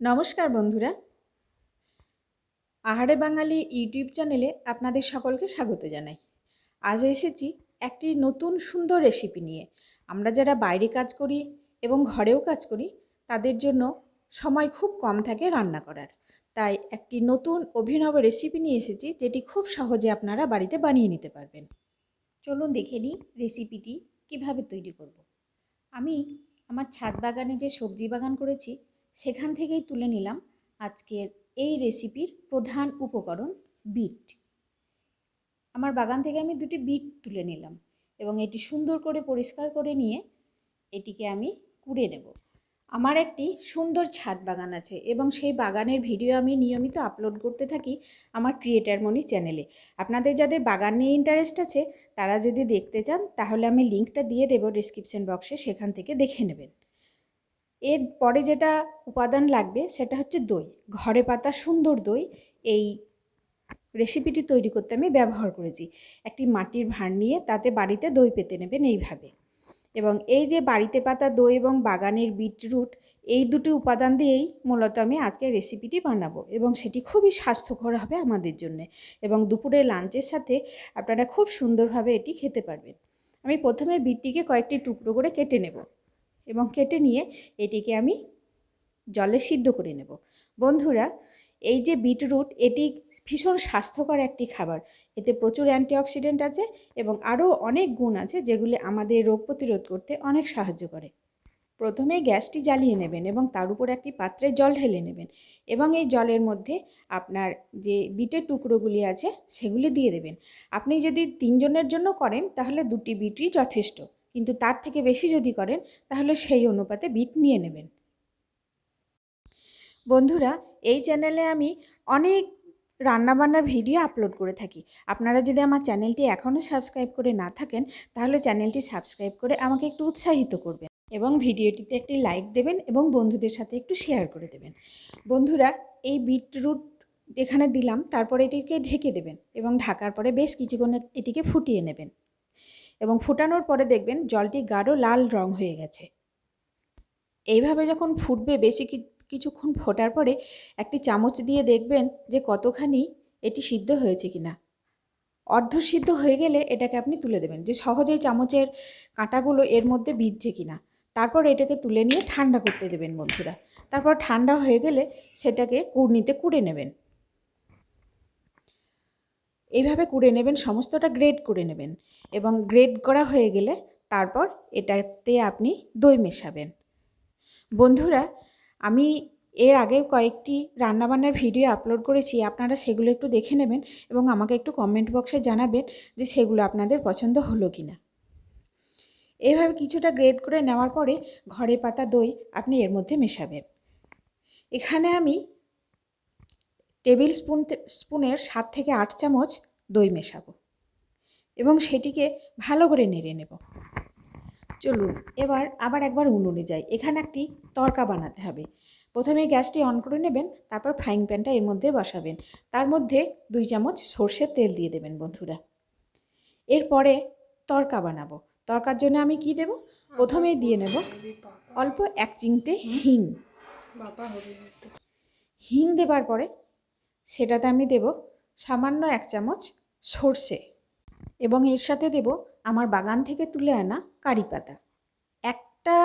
নমস্কার বন্ধুরা। আহারে বাঙালি ইউটিউব চ্যানেলে আপনাদের সকলকে স্বাগত জানাই। আজ এসেছি একটি নতুন সুন্দর রেসিপি নিয়ে। আমরা যারা বাইরে কাজ করি এবং ঘরেও কাজ করি, তাদের জন্য সময় খুব কম থাকে রান্না করার। তাই একটি নতুন অভিনব রেসিপি নিয়ে এসেছি, যেটি খুব সহজে আপনারা বাড়িতে বানিয়ে নিতে পারবেন। চলুন দেখে নিই রেসিপিটি কীভাবে তৈরি করব। আমি আমার ছাদ বাগানে যে সবজি বাগান করেছি সেখান থেকেই তুলে নিলাম আজকের এই রেসিপির প্রধান উপকরণ বিট আমার বাগান থেকে আমি দুটি বিট তুলে নিলাম এবং এটি সুন্দর করে পরিষ্কার করে নিয়ে এটিকে আমি কুড়ে নেব। আমার একটি সুন্দর ছাদ বাগান আছে এবং সেই বাগানের ভিডিও আমি নিয়মিত আপলোড করতে থাকি আমার ক্রিয়েটার মনি চ্যানেলে আপনাদের যাদের বাগান নিয়ে ইন্টারেস্ট আছে, তারা যদি দেখতে চান, তাহলে আমি লিঙ্কটা দিয়ে দেবো ডিসক্রিপশন বক্সে সেখান থেকে দেখে নেবেন। এর পরে যেটা উপাদান লাগবে সেটা হচ্ছে দই। ঘরে পাতা সুন্দর দই। এই রেসিপিটি তৈরি করতে আমি ব্যবহার করেছি। একটি মাটির ভাঁড় নিয়ে তাতে বাড়িতে দই পেতে নেবেন এইভাবে। এবং এই যে বাড়িতে পাতা দই এবং বাগানের বিটরুট, এই দুটি উপাদান দিয়েই মূলত আমি আজকে রেসিপিটি বানাবো এবং সেটি খুবই স্বাস্থ্যকর হবে আমাদের জন্যে। এবং দুপুরে লাঞ্চের সাথে আপনারা খুব সুন্দরভাবে এটি খেতে পারবেন। আমি প্রথমে বিটটিকে কয়েকটি টুকরো করে কেটে নেব। এবং কেটে নিয়ে এটিকে আমি জলে সিদ্ধ করে নেব। বন্ধুরা, এই যে বিটরুট, এটি ভীষণ স্বাস্থ্যকর একটি খাবার। এতে প্রচুর অ্যান্টিঅক্সিডেন্ট আছে এবং আরও অনেক গুণ আছে যেগুলি আমাদের রোগ প্রতিরোধ করতে অনেক সাহায্য করে। প্রথমে গ্যাসটি জ্বালিয়ে নেবেন এবং তার উপর একটি পাত্রে জল ঢেলে নেবেন এবং এই জলের মধ্যে আপনার যে বিটের টুকরোগুলি আছে সেগুলি দিয়ে দেবেন। আপনি যদি তিনজনের জন্য করেন, তাহলে দুটি বিটই যথেষ্ট। কিন্তু তার থেকে বেশি যদি করেন, তাহলে সেই অনুপাতে বিট নিয়ে নেবেন। বন্ধুরা, এই চ্যানেলে আমি অনেক রান্নাবান্নার ভিডিও আপলোড করে থাকি। আপনারা যদি আমার চ্যানেলটি এখনও সাবস্ক্রাইব করে না থাকেন, তাহলে চ্যানেলটি সাবস্ক্রাইব করে আমাকে একটু উৎসাহিত করবেন এবং ভিডিওটিতে একটি লাইক দেবেন এবং বন্ধুদের সাথে একটু শেয়ার করে দেবেন। বন্ধুরা, এই বিটরুট এখানে দিলাম, তারপরে এটিকে ঢেকে দেবেন এবং ঢাকার পরে বেশ কিছুক্ষণ এটিকে ফুটিয়ে নেবেন। এবং ফোটানোর পরে দেখবেন জলটি গাঢ় লাল রং হয়ে গেছে। এইভাবে যখন ফুটবে বেশি কিছুক্ষণ ফোটার পরে একটি চামচ দিয়ে দেখবেন যে কতখানি এটি সিদ্ধ হয়েছে কিনা। অর্ধ সিদ্ধ হয়ে গেলে এটাকে আপনি তুলে দেবেন যে সহজেই চামচের কাঁটাগুলো এর মধ্যে ভিজছে কিনা। তারপর এটাকে তুলে নিয়ে ঠান্ডা করতে দেবেন বন্ধুরা। তারপর ঠান্ডা হয়ে গেলে সেটাকে কুড়নিতে কুড়ে নেবেন। এইভাবে কুড়ে নেবেন, সমস্তটা গ্রেড করে নেবেন এবং গ্রেড করা হয়ে গেলে তারপর এটাতে আপনি দই মেশাবেন। বন্ধুরা, আমি এর আগে কয়েকটি রান্নাবান্নার ভিডিও আপলোড করেছি, আপনারা সেগুলো একটু দেখে নেবেন এবং আমাকে একটু কমেন্ট বক্সে জানাবেন যে সেগুলো আপনাদের পছন্দ হলো কি না এভাবে কিছুটা গ্রেড করে নেওয়ার পরে ঘরে পাতা দই আপনি এর মধ্যে মেশাবেন। এখানে আমি টেবিল স্পুন স্পুনের সাত থেকে আট চামচ দই মেশাবো এবং সেটিকে ভালো করে নেড়ে নেব। চলুন এবার আবার একবার উনুনে যাই। এখানে একটি তরকা বানাতে হবে। প্রথমে গ্যাসটি অন করে নেবেন তারপর ফ্রাইং প্যানটা এর মধ্যে বসাবেন। তার মধ্যে দুই চামচ সর্ষের তেল দিয়ে দেবেন বন্ধুরা। এরপরে তরকা বানাবো। তরকার জন্য আমি কি দেব? প্রথমেই দিয়ে নেব অল্প এক চিমটে হিং। হিং দেবার পরে সেটাতে আমি দেব সামান্য এক চামচ সর্ষে এবং এর সাথে দেব আমার বাগান থেকে তুলে আনা কারি পাতা। একটা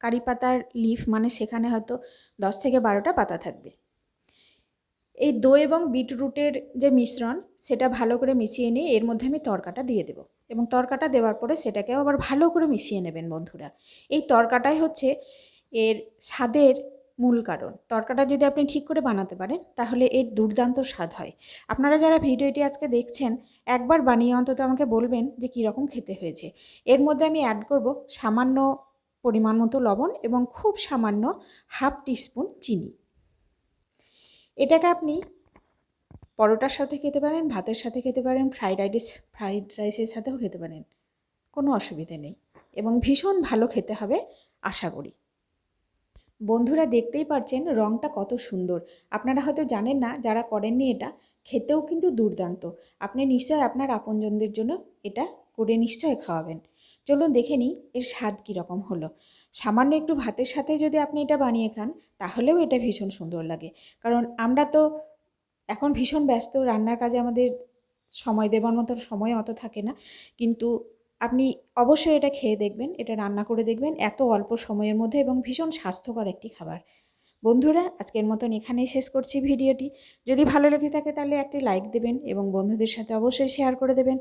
কারি পাতার লিফ মানে সেখানে হয়তো দশ থেকে বারোটা পাতা থাকবে। এই দই এবং বিটরুটের যে মিশ্রণ, সেটা ভালো করে মিশিয়ে নিয়ে এর মধ্যে আমি তরকাটা দিয়ে দেব এবং তরকাটা দেওয়ার পরে সেটাকেও আবার ভালো করে মিশিয়ে নেবেন বন্ধুরা। এই তরকাটাই হচ্ছে এর স্বাদের মূল কারণ। তরকাটা যদি আপনি ঠিক করে বানাতে পারেন, তাহলে এর দুর্দান্ত স্বাদ হয়। আপনারা যারা ভিডিওটি আজকে দেখছেন, একবার বানিয়ে অন্তত আমাকে বলবেন যে কীরকম খেতে হয়েছে। এর মধ্যে আমি অ্যাড করব সামান্য পরিমাণ মতো লবণ এবং খুব সামান্য হাফ টিস্পুন চিনি। এটাকে আপনি পরোটার সাথে খেতে পারেন, ভাতের সাথে খেতে পারেন ফ্রাইড রাইস ফ্রাইড রাইসের সাথেও খেতে পারেন। কোনো অসুবিধে নেই। এবং ভীষণ ভালো খেতে হবে, আশা করি। বন্ধুরা দেখতেই পারছেন রঙটা কত সুন্দর। আপনারা হয়তো জানেন না যারা করেননি এটা, খেতেও কিন্তু দুর্দান্ত। আপনি নিশ্চয় আপনার আপনজনদের জন্য এটা করে নিশ্চয় খাওয়াবেন। চলুন দেখে নিই এর স্বাদ কীরকম হলো। সামান্য একটু ভাতের সাথে যদি আপনি এটা বানিয়ে খান, তাহলেও এটা ভীষণ সুন্দর লাগে। কারণ আমরা তো এখন ভীষণ ব্যস্ত, রান্নার কাজে আমাদের সময় দেবার মতো সময় অত থাকে না। কিন্তু আপনি অবশ্যই এটা খেয়ে দেখবেন, এটা রান্না করে দেখবেন এত অল্প সময়ের মধ্যে এবং ভীষণ স্বাস্থ্যকর একটি খাবার। বন্ধুরা, আজকের মতন এখানেই শেষ করছি ভিডিওটি। যদি ভালো লেগে থাকে তাহলে একটি লাইক দেবেন এবং বন্ধুদের সাথে অবশ্যই শেয়ার করে দেবেন।